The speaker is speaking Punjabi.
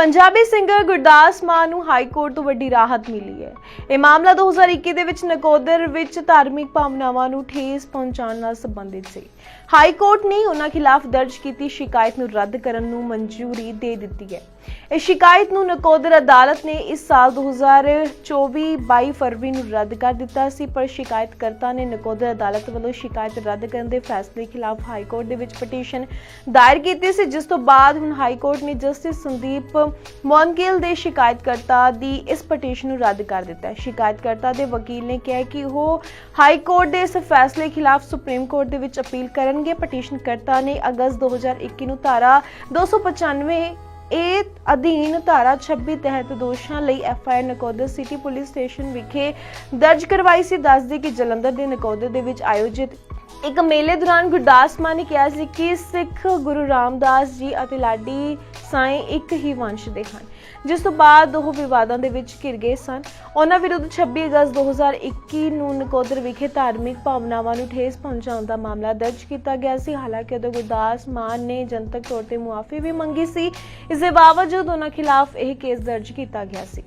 ਪੰਜਾਬੀ ਸਿੰਗਰ ਗੁਰਦਾਸ ਮਾਨ ਨੂੰ ਹਾਈ ਕੋਰਟ ਤੋਂ ਵੱਡੀ ਰਾਹਤ ਮਿਲੀ ਹੈ। ਇਹ ਮਾਮਲਾ 2021 ਦੇ ਵਿੱਚ ਨਕੋਦਰ ਵਿੱਚ ਧਾਰਮਿਕ ਭਾਵਨਾਵਾਂ ਨੂੰ ਠੇਸ ਪਹੁੰਚਾਉਣ ਨਾਲ ਸੰਬੰਧਿਤ ਸੀ। ਹਾਈ ਕੋਰਟ ਨੇ ਉਹਨਾਂ ਖਿਲਾਫ ਦਰਜ ਕੀਤੀ ਸ਼ਿਕਾਇਤ ਨੂੰ ਰੱਦ ਕਰਨ ਨੂੰ ਮਨਜ਼ੂਰੀ ਦੇ ਦਿੱਤੀ ਹੈ। ਇਸ ਸ਼ਿਕਾਇਤ ਨੂੰ ਨਕੋਦਰ ਅਦਾਲਤ ਨੇ ਇਸ ਸਾਲ 2024 22 ਫਰਵਰੀ ਨੂੰ ਰੱਦ ਕਰ ਦਿੱਤਾ ਸੀ, ਪਰ ਸ਼ਿਕਾਇਤਕਰਤਾ ਨੇ ਨਕੋਦਰ ਅਦਾਲਤ ਵੱਲੋਂ ਸ਼ਿਕਾਇਤ ਰੱਦ ਕਰਨ ਦੇ ਫੈਸਲੇ ਖਿਲਾਫ ਹਾਈ ਕੋਰਟ ਦੇ ਵਿੱਚ ਪਟੀਸ਼ਨ ਦਾਇਰ ਕੀਤੀ ਸੀ, ਜਿਸ ਤੋਂ ਬਾਅਦ ਹੁਣ ਹਾਈ ਕੋਰਟ ਨੇ ਜਸਟਿਸ ਸੰਦੀਪ ਮੌਨਗਿਲ ਦੇ ਸ਼ਿਕਾਇਤਕਰਤਾ ਦੀ ਇਸ ਪਟੀਸ਼ਨ ਨੂੰ ਰੱਦ ਕਰ ਦਿੱਤਾ ਹੈ। ਸ਼ਿਕਾਇਤਕਰਤਾ ਦੇ ਵਕੀਲ ਨੇ ਕਿਹਾ ਕਿ ਉਹ ਹਾਈ ਕੋਰਟ ਦੇ ਇਸ ਫੈਸਲੇ ਖਿਲਾਫ ਸੁਪਰੀਮ ਕੋਰਟ ਦੇ ਵਿੱਚ ਅਪੀਲ ਕਰਨਗੇ। ਪਟੀਸ਼ਨਕਰਤਾ ਨੇ ਅਗਸਤ 2021 ਨੂੰ ਧਾਰਾ 295 ਇਹ ਅਧੀਨ ਧਾਰਾ 26 ਤਹਿਤ ਦੋਸ਼ਾਂ ਲਈ F I R Nakodar city police station ਵਿਖੇ ਦਰਜ ਕਰਵਾਈ ਸੀ। ਦੱਸਦੇ ਕਿ ਜਲੰਧਰ ਦੇ ਨਕੋਦਰ ਦੇ ਵਿੱਚ ਆਯੋਜਿਤ ਇੱਕ ਮੇਲੇ ਦੌਰਾਨ ਗੁਰਦਾਸ ਮਾਨ ਨੇ ਕਿਹਾ ਸੀ ਕਿ ਸਿੱਖ ਗੁਰੂ ਰਾਮਦਾਸ ਜੀ ਅਤੇ ਲਾਡੀ ਸਾਈਂ ਇੱਕ ਹੀ ਵੰਸ਼ ਦੇ ਹਨ। ਜਿਸ ਤੋਂ ਬਾਅਦ ਉਹ ਵਿਵਾਦਾਂ ਦੇ ਵਿੱਚ ਘਿਰ ਗਏ ਸਨ। ਉਹਨਾਂ ਵਿਰੁੱਧ 26 ਅਗਸਤ 2021 ਨੂੰ ਨਕੋਦਰ ਵਿਖੇ ਧਾਰਮਿਕ ਭਾਵਨਾਵਾਂ ਨੂੰ ਠੇਸ ਪਹੁੰਚਾਉਣ ਦਾ ਮਾਮਲਾ ਦਰਜ ਕੀਤਾ ਗਿਆ ਸੀ। ਹਾਲਾਂਕਿ ਉਦੋਂ ਗੁਰਦਾਸ ਮਾਨ ਨੇ ਜਨਤਕ ਤੌਰ ਤੇ ਮੁਆਫੀ ਵੀ ਮੰਗੀ ਸੀ। ਇਸ ਦੇ ਬਾਵਜੂਦ ਉਹਨਾਂ ਖਿਲਾਫ ਇਹ ਕੇਸ ਦਰਜ ਕੀਤਾ ਗਿਆ ਸੀ।